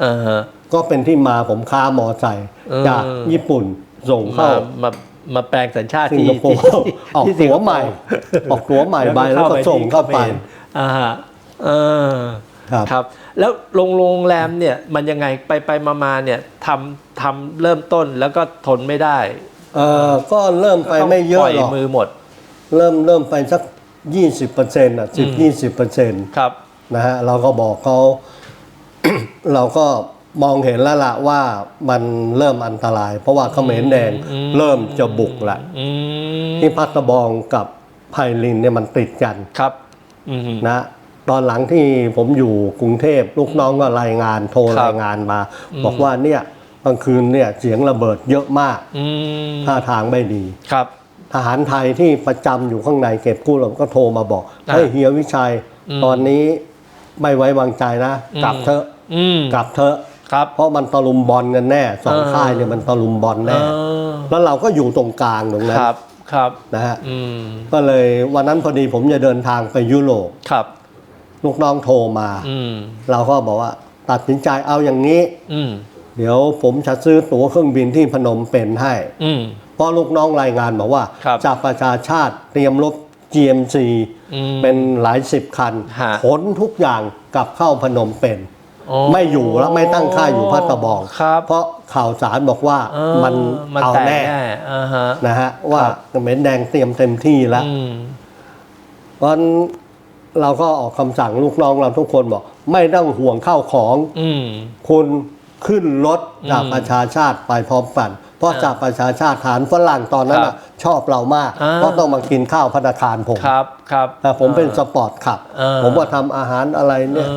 เออฮะก็เป็นที่มาผมค้ามอไซค์เออจากญี่ปุ่นส่งมาเข้ามามาแปลงสัญชาติสิงที่คโปร์ที่ออกที่ตั๋วใหม่ ออกตั๋วใหม่ใบแล้วก็ส่งเข้าไปที่ขมรอ่าฮะเออครับครับ แล้วโรงโรงแรมเนี่ยมันยังไงไปไปมามาเนี่ยทำทำเริ่มต้นแล้วก็ทนไม่ได้เออก็เริ่มไปไม่เยปอะล่อยหรอกมือหมด เริ่มเริ่มไปสักยี่สิบเปอร์เซ็นต์อะสิบยี่สิบเปอร์เซ็นต์ครับนะฮะเราก็บอกเขา เราก็มองเห็นแล้วล่ะว่ามันเริ่มอันตราย เพราะว่าเขมรแดงเริ่มจะบุกละอืมที่พัทบองกับไพลินเนี่ยมันติดกันครับอืมนะตอนหลังที่ผมอยู่กรุงเทพลูกน้องก็รายงานโทรครับรายงานมา บอกว่าเนี่ยกลางคืนเนี่ยเสียงระเบิดเยอะมากอืมท่าทางไม่ดีครับ ทหารไทยที่ประจำอยู่ข้างในเก็บกู้เราก็โทรมาบอกอะเฮ้ยเฮียวิชัยอืมตอนนี้ไม่ไว้วางใจนะอืมกลับเถอะ อืมกลับเถอะครับ เพราะมันตะลุมบอลกันแน่สองเออค่ายเนี่ยมันตะลุมบอลเอแน่อแล้วเราก็อยู่ตรงกลางตรงนั้นครับครับนะฮะอืมก็เลยวันนั้นพอดีผมจะเดินทางไปยุโรปครับ ลูกน้องโทรมาอืมเราก็บอกว่า ตัดสินใจเอาอย่างนี้อืมเดี๋ยวผมจะซื้อตั๋วเครื่องบินที่พนมเปญให้อืมเพราะลูกน้องรายงานบอกว่าครับจากประชาชาติเตรียมรถ GMC อืมเป็นหลายสิบคันฮะขนทุกอย่างกลับเข้าพนมเปญอ๋อ ไม่อยู่แล้วไม่ตั้งค่ายอยู่พัตตาบองครับเพราะข่าวสารบอกว่าเออมันมันเอาแตกแน่แน่อ่าฮะนะฮะว่าครับเขมรแดงเตรียมเต็มที่แล้วอืมเพราะฉะนั้นเราก็ออกคำสั่งลูกน้องเราทุกคนบอก ไม่ต้องห่วงข้าวของอืมคุณขึ้นรถจากอืมประชาชาติไปพร้อมกันเพราะอ่าจากประชาชาติฐานฝรั่งตอนนั้นครัน่ะบชอบเรามากอ่าเพราะต้องมากินข้าวพัตตาคารผมครับครับแต่ผมเป็นสปอร์ตขับเออผมว่าทำอาหารอะไรเนี่ย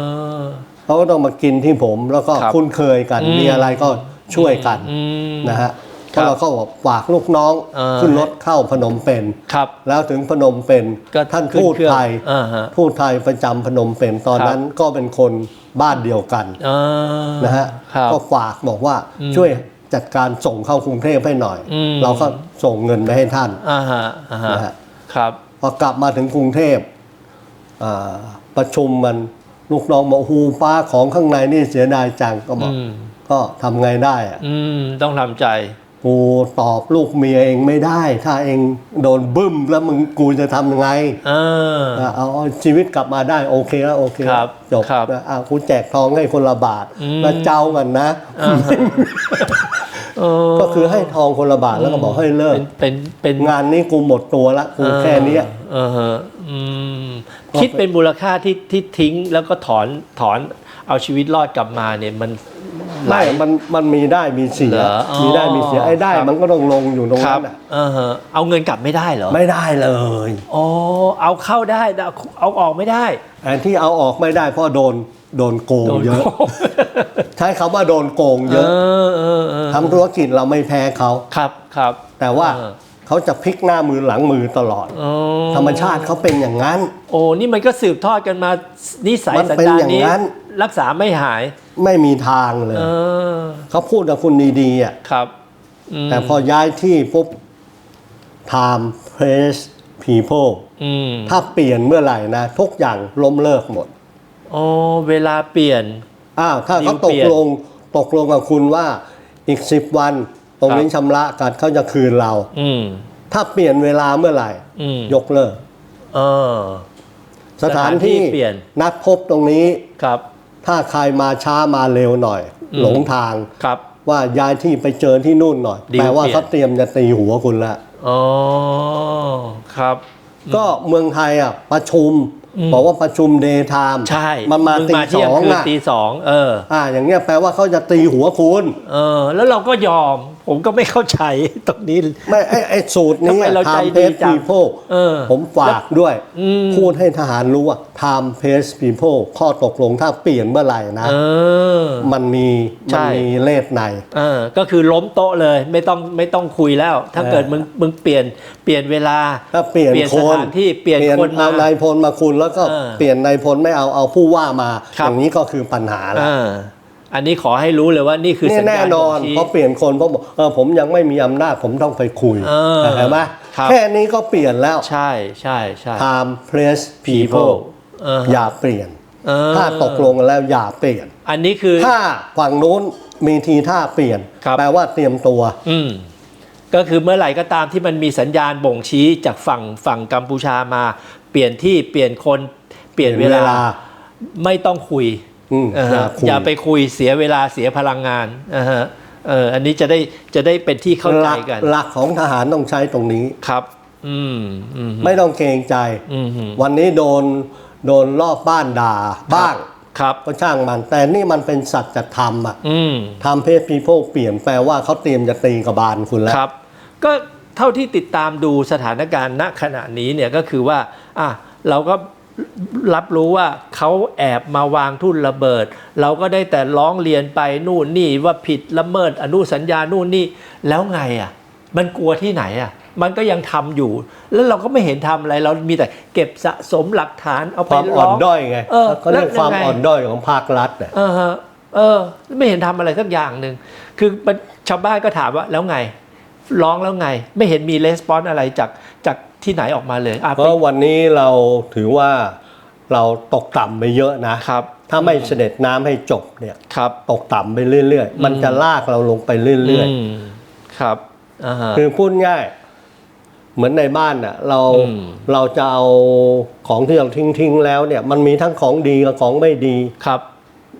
เออเขาก็ต้องมากินที่ผมแล้วก็ครับคุ้นเคยกันอืมมีอะไรก็ช่วยกันอืมนะฮะครัก็บเราก็บอกฝากลูกน้องเออขึ้นรถเข้าพนมเปญครับ แล้วถึงพนมเปญก็ท่านขึ้นทูตเครื่องไทยอ่าฮะทูตไทยประจำพนมเปญตอนครับนั้นก็เป็นคนบ้านเดียวกันอ่านะฮะครับก็ฝากบอกว่าอืมช่วยจัดการส่งเข้ากรุงเทพให้หน่อยอืมเราก็ส่งเงินไปให้ท่านอ่าฮะอ่าฮะนะฮะครับพอกลับมาถึงกรุงเทพอ่าประชุมมัน ลูกน้องบอกฮูป้าของข้างในนี่เสียดายจังก็บอก อืมก็ทำไงได้อะอืมต้องทำใจ กูตอบลูกเมียเองไม่ได้ ถ้าเองโดนบึ้มแล้วมึงกูจะทำยังไงเออ อะเอาเอาชีวิตกลับมาได้โอเคแล้วโอเคครับจบครับนะอะกูแจกทองให้คนละบาทอืม แล้วเจ้ากันนะ อ่าฮะเออก็คือให้ทองคนละบาทแล้วก็บอกให้เลิก เป็นเป็นเป็นงานนี้กูหมดตัวละกูแค่เนี้ย เออฮะอืม คิดเป็นมูลค่าที่ที่ทิ้งแล้วก็ถอนถอนเอาชีวิตรอดกลับมาเนี่ยมันหลาไม่ยมันมันมีได้มีเสียเหรออ๋อมีได้มีเสียไอ้ได้ครับมันก็ต้องลงอยู่ตรงครันั้บนอะเออฮะเอาเงินกลับไม่ได้เหรอ ไม่ได้เลยอ๋อเอาเข้าได้แต่เอาออกไม่ได้ไอ้ที่เอาออกไม่ได้เพราะโดนโดนโกงโดนเยอะโกงใช้คำว่าโดนโกงเยอะเออเออเออทำธุรกิจเราไม่แพ้เขาครับครับ แต่ว่า เออเขาจะพลิกหน้ามือหลังมือตลอด อ๋อธรรมชาติเขาเป็นอย่างนั้น โอ้นี่มันก็สืบทอดกันมานิสัยมันสันเป็นดานอย่างนี้ นั้น รักษาไม่หาย ไม่มีทางเลย เออ เขาพูดกับคุณดีๆอะครับมแต่พอย้ายที่ปุ๊บ time place people อืมถ้าเปลี่ยนเมื่อไหร่นะ ทุกอย่างล้มเลิกหมด อ๋อเวลาเปลี่ยน อ้าวถ้าเขานิวตเปลี่กยนลงตกลงกับคุณว่าอีกสิบวัน ตรงนี้ครับชำระกันเขาจะคืนเรา อืมถ้าเปลี่ยนเวลาเมื่อไหร่อืมยกเลิกเออสถานที่สถานที่เปลี่ยนนัดพบตรงนี้ครับ ถ้าใครมาช้ามาเร็วหน่อยอืมหลงทางครับ ว่าย้ายที่ไปเจอที่นู่นหน่อยดีลแปลว่าเปลี่ยนเขาเตรียมจะตีหัวคุณละอ๋อครับ ก็เมืองไทยอะประชุมอืมบอกว่าประชุมเดย์ไทม์ใช่มันมาตีเที่สยงองคืนอะตีสองเออ อ่า อย่างเงี้ยแปลว่าเขาจะตีหัวคุณ เออ แล้วเราก็ยอม ผมก็ไม่เข้าใจตรงนี้ ไม่ไอ้ไอ้สูตรนี้ทำไมเราใจทำเพดีสจังพีโพเออผมฝากด้วยอืมพูดให้ทหารรู้ว่า time pace people ข้อตกลงถ้าเปลี่ยนเมื่อไหร่นะ เออ มันมีใช่ มันมีเลขใน เออก็คือล้มโต๊ะเลยไม่ต้องไม่ต้องคุยแล้ว ถ้าเออเกิดมึงมึงเปลี่ยนเปลี่ยนเวลาถ้าเปลี่ยนเปลี่ยนคสนถานที่เปลี่ยนคนมา เอานายพลมาคุณแล้วก็เออเปลี่ยนนายพลไม่เอาเอาผู้ว่ามา ครับ อย่างนี้ก็คือปัญหาแล้ว เออ อันนี้ขอให้รู้เลยว่านี่คือนี่สัญแน่ญาณนอนบ่งชี้เพราะเปลี่ยนคนเพราะบอกเออผมยังไม่มีอำนาจผมต้องไปคุยเออเห็นไหมครับแค่นี้ก็เปลี่ยนแล้วใช่ใช่ใช่ time place people people เอออย่าเปลี่ยนเออถ้าตกลงกันแล้วอย่าเปลี่ยน อันนี้คือถ้าฝั่งนู้นมีทีท่าเปลี่ยนครับแปลว่าเตรียมตัว อืมก็คือเมื่อไหร่ก็ตามที่มันมีสัญญาณบ่งชี้จากฝั่งฝั่งกัมพูชามา เปลี่ยนที่เปลี่ยนคนเปลี่ยนเวเปลี่ยนเวลาลาไม่ต้องคุย อืมอ่าอย่าฮะคุยอย่าไปคุยเสียเวลาเสียพลังงานอ่าฮะเอออันนี้จะได้จะได้เป็นที่เข้าหใจลักกัน หลักของทหารต้องใช้ตรงนี้ครับ อืมอืมไม่ต้องเกรงใจอืมวันนี้โดนโดนรอบบ้านด่าบ้างครับก็ช่างมัน แต่นี่มันเป็นสัจธรรมอะอืมทำเพศพีโพเปลี่ยนแปลว่าเขาเตรียมจะตีกระบาลคุณแล้วครับ ก็เท่าที่ติดตามดูสถานการณ์ณขณะนี้เนี่ยก็คือว่าอะเราก็ รับรู้ว่าเขาแอบมาวางทุ่นระเบิด เราก็ได้แต่ร้องเรียนไปนู่นนี่ว่าผิดละเมิดอนุสัญญานู่นนี่แล้วไงอะ มันกลัวที่ไหนอะ มันก็ยังทำอยู่ แล้วเราก็ไม่เห็นทำอะไรเรามีแต่เก็บสะสมหลักฐานเอาคไปวามร้อ่อองนด้อยไงเออเขาเรียกแล้วความยังไงอ่อนด้อยของภาครัฐน่ะเออฮะเออ ไม่เห็นทำอะไรสักอย่างหนึ่งคือมันชาวบ้านก็ถามว่าแล้วไง ร้องแล้วไง ไม่เห็นมีレスปอนอะไรจากจาก ที่ไหนออกมาเลยอะเพราะวันนี้เราถือว่าเราตกต่ำไปเยอะนะครับ ถ้าไม่เสด็จน้ำให้จบเนี่ยครับตกต่ำไปเรื่อยๆ มันจะลากเราลงไปเรื่อยมครับอ่าฮะๆคือพูดง่าย เหมือนในบ้านน่ะเราอืมเราจะเอาของที่เราทิ้งทิ้งๆแล้วเนี่ยมันมีทั้งของดีกับของไม่ดีครับ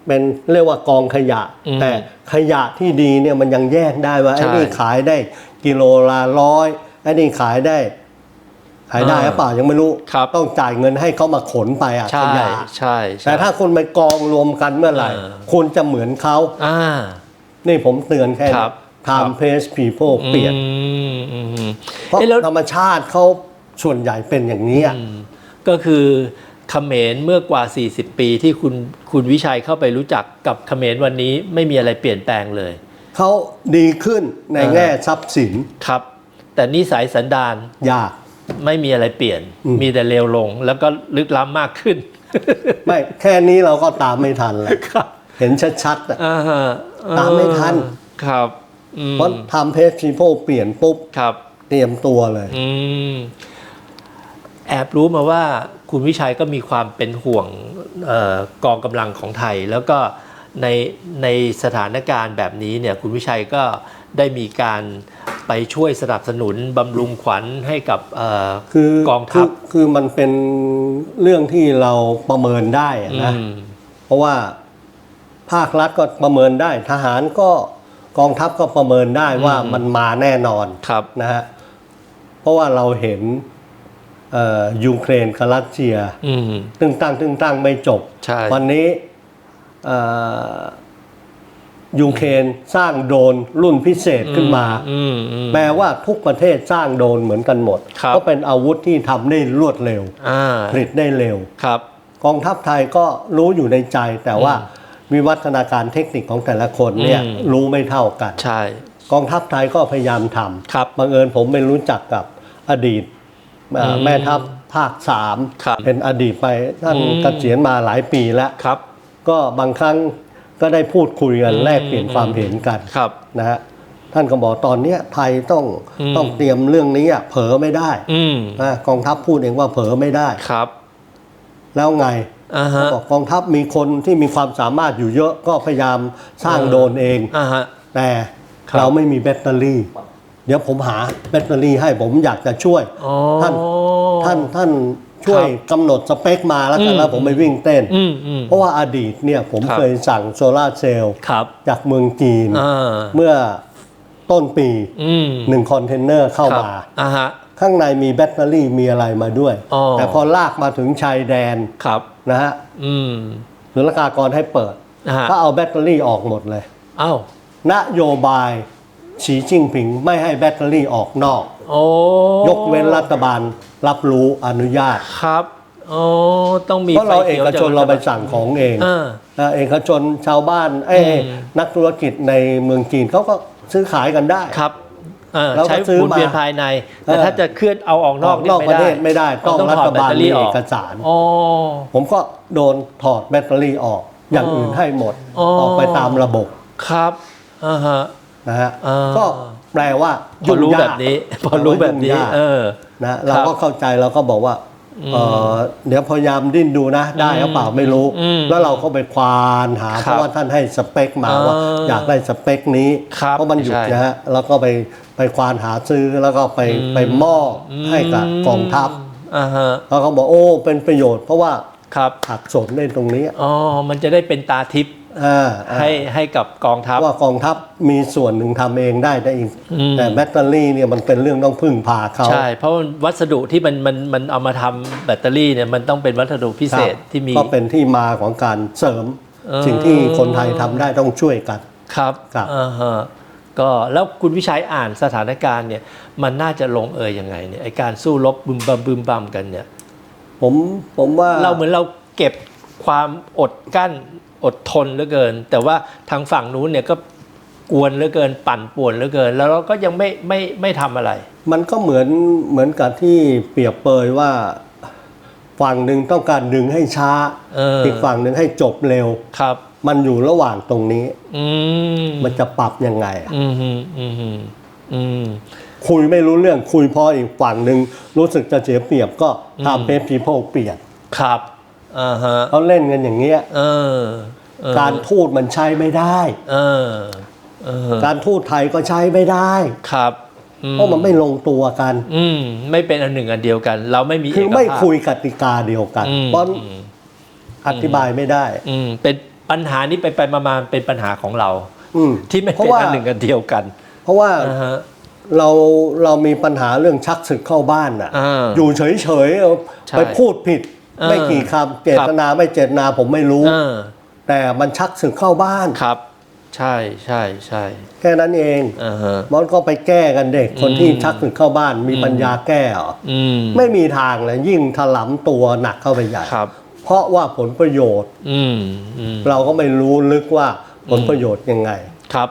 เป็นเรียกว่ากองขยะอืมแต่ขยะที่ดีเนี่ยมันยังแยกได้ว่าใช่ไอ้นี่ขายได้กิโลละร้อยไอ้นี่ขายได้ ขายได้อ่าหรือเปล่ายังไม่รู้ ครับต้องจ่ายเงินให้เขามาขนไปอะขใช่ยะใช่ใช่แต่ถ้าคุณไปกองรวมกันเมื่อไหร่เออคุณจะเหมือนเขาอ่านี่ผมเตือนแค่ครับทำเพสพีโพเปลี่ยนอืมอืมอืมเพราะเอ๊ะแล้วธรรมชาติเขาส่วนใหญ่เป็นอย่างนี้อะอืมก็คือเขมรเมื่อกว่า 40 ปีที่คุณคุณวิชัยเข้าไปรู้จักกับเขมรวันนี้ไม่มีอะไรเปลี่ยนแปลงเลยเขาดีขึ้นในเออแง่ทรัพย์สินครับ แต่นิสัยสันดานยาก ไม่มีอะไรเปลี่ยนอืมมีแต่เลวลง แล้วก็ลึกล้ำมากขึ้น ไม่แค่นี้เราก็ตามไม่ทันแล้วครับเห็นชัดๆอะอ่าฮะตามไม่ทันครับอืมเพราะทำเพสพีโพเปลี่ยนปุ๊บครับ เตรียมตัวเลยอืมแอบรู้มาว่าคุณวิชัยก็มีความเป็นห่วงเออกองกำลังของไทย แล้วก็ในในสถานการณ์แบบนี้เนี่ยคุณวิชัยก็ได้มีการ ไปช่วยสนับสนุนบำรุงขวัญให้กับเออคือกองทัพคือคือมันเป็นเรื่องที่เราประเมินได้อะนะอืมเพราะว่าภาครัฐก็ประเมินได้ ทหารก็กองทัพก็ประเมินได้ว่ามันมาแน่นอนครับนะฮะเพราะว่าเราเห็นเอ่อยูเครนกับรัสเซียอืมตึงตั้งตึงตั้งไม่จบใช่วันนี้เอ่อ ยูเครนสร้างโดรนรุ่นพิเศษขึ้นมา อืมอืม แปลว่าทุกประเทศสร้างโดรนเหมือนกันหมด ครับ ก็เป็นอาวุธที่ทำได้รวดเร็ว อ่าผลิตได้เร็ว ครับ กองทัพไทยก็รู้อยู่ในใจแต่ว่าวิวัฒนาการเทคนิคของแต่ละคนเนี่ยอืม รู้ไม่เท่ากัน ใช่ กองทัพไทยก็พยายามทำครับบังเอิญผมไปรู้จักกับอดีตเอ่ออมแม่ทัพภาคสามครับเป็นอดีตไปท่านอืม เกษียณมาหลายปีแล้ว ครับ ก็บางครั้ง ก็ได้พูดคุยกันอืมแลกเปลี่ยนความเห็นกันครับนะฮะท่านก็บอกตอนเนี้ยไทยต้องอืมต้องเตรียมเรื่องนี้อะเผลอไม่ได้อืมนะกองทัพพูดเองว่าเผลอไม่ได้ครับ แล้วไงอ่าฮะบอกกองทัพมีคนที่มีความสามารถอยู่เยอะก็พยายามสร้างเออโดรนเองอ่าฮะแต่ครับเราไม่มีแบตเตอรี่ เดี๋ยวผมหาแบตเตอรี่ให้ผมอยากจะช่วยอ๋อท่านท่านท่าน ช่วยกำหนดสเปคมาแล้วกันอืมแล้วผมไปวิ่งเต้น อืมอืม เพราะว่าอดีตเนี่ยผมครับ เคยสั่งโซลาร์เซลล์ครับ จากเมืองจีน อ่า เมื่อต้นปีอืมหนึ่งคอนเทนเนอร์เข้าครับมา อ่าฮะ ข้างในมีแบตเตอรี่มีอะไรมาด้วย อ๋อ แต่พอลากมาถึงชายแดนครับ นะฮะอืม ศุลกากรให้เปิดนะฮะ ก็เอาแบตเตอรี่ออกหมดเลย อ้าว นโยบายสีจิ้งผิงไม่ให้แบตเตอรี่ออกนอก โอ้ยกเว้นรัฐบาลรับรู้อนุญาตครับโอ้ต้องมีเพราะเราไฟเอขียวกชนจเราไปสั่งของเองอ่าเอ่อเอกชนชาวบ้านเอ้ยอืมนักธุรกิจในเมืองจีนเขาก็ซื้อขายกันได้ครับเออเราก็ใช้ซื้อหมุนเวียนมาภายใน แต่เออถ้าจะเคลื่อนเอาออกนอกออกนอกประเทศไม่ได้ ต้องถอดรัฐบาลแตเตอมีอเอกสารอ๋อผมก็โดนถอดแบตเตอรี่ออกอย่างอ๋ออื่อื่นให้หมดอ๋อออกไปตามระบบครับอ่าฮะนะฮะอ่าก็ แปลว่าพอรู้ยุ่งยากแบบนี้ พอรู้แบบนี้ยุ่งยากเออนะเราครับก็เข้าใจเราก็บอกว่าเอ่อเดี๋ยวพยายามดิ้นดูนะ ได้หรือเปล่าไม่รู้อืมแล้วเราก็ไปควานหาครับเพราะว่าท่านให้สเปคมาอ่าว่าอยากได้สเปคนี้ครับเพราะมันหยุดใช่นะฮะแล้วก็ไปไปควานหาซื้อแล้วก็ไปไปมอบให้กับกองทัพอ่าฮะแล้วเขาบอกโอ้เป็นประโยชน์เพราะว่าครับขัดสนในตรงนี้อ๋อมันจะได้เป็นตาทิพย์อ่าอ่า ให้ให้กับกองทัพว่ากองทัพมีส่วนหนึ่งทำเองได้ได้อีกอืมแต่แบตเตอรี่เนี่ยมันเป็นเรื่องต้องพึ่งพาเขาใช่เพราะวัสดุที่มันมันมันเอามาทำแบตเตอรี่เนี่ยมันต้องเป็นวัสดุพิเศษครับที่มีก็เป็นที่มาของการเสริมเออสิ่งที่คนไทยทำได้ต้องช่วยกันครับครับอ่าฮะก็แล้วคุณวิชัยอ่านสถานการณ์เนี่ยมันน่าจะลงเอยยังไงเนี่ยไอการสู้รบบึมบัมบึมบัมกันเนี่ย ผมผมว่าเราเหมือนเราเก็บความอดกั้น อดทนเหลือเกิน แต่ว่าทางฝั่งนู้นเนี่ยก็กวนเหลือเกินปั่นป่วนเหลือเกิน แล้วเราก็ยังไม่ไม่ไม่ทำอะไร มันก็เหมือนเหมือนกับที่เปรียบเปยว่าฝั่งหนึ่งต้องการดึงให้ช้าเอออี กฝั่งหนึ่งให้จบเร็ว ครับ มันอยู่ระหว่างตรงนี้ อืมมันจะปรับยังไงอะอืมอืมอืมอืมอืม คุยไม่รู้เรื่องคุยพออีกฝั่งหนึ่งรู้สึกจะเสียเปรียบก็ทำให้พีโพเปลี่ยน ครับ อ่าฮะเขาเล่นกันอย่างเงี้ยเออเออการทูตมันใช้ไม่ได้ เออเออการทูตไทยก็ใช้ไม่ได้ ครับอืเพราะมันไม่ลงตัวกัน อืมไม่เป็นอันหนึ่งอันเดียวกัน เราไม่มีคือเอกภาพไม่คุยกติกาเดียวกันอืม เพราะอืมอธิบายไม่ได้ อืมเป็นปัญหานี้ไปไปมามาเป็นปัญหาของเรา อืม ที่ไม่เพราะเป็นว่า อันหนึ่งอันเดียวกันเพราะว่าอ่าฮะ เราเรามีปัญหาเรื่องชักศึกเข้าบ้านน่ะ อ่าอยู่เฉยๆเอาใช่ ไปพูดผิดเออ ไม่กี่คำเจตนาไม่เจตนาผมไม่รู้เออแต่มันชักศึกเข้าบ้านครับ ใช่ใช่ใช่แค่นั้นเองอ่าฮะมันก็ไปแก้กันเด็ก คนอืมที่ชักศึกเข้าบ้านมีปัญญาแก้เหรออืมไม่มีทางเลยยิ่งถลำตัวหนักเข้าไปใหญ่ครับเพราะว่าผลประโยชน์อืมอืมเราก็ไม่รู้ลึกว่าผลประโยชน์ยังไงครับ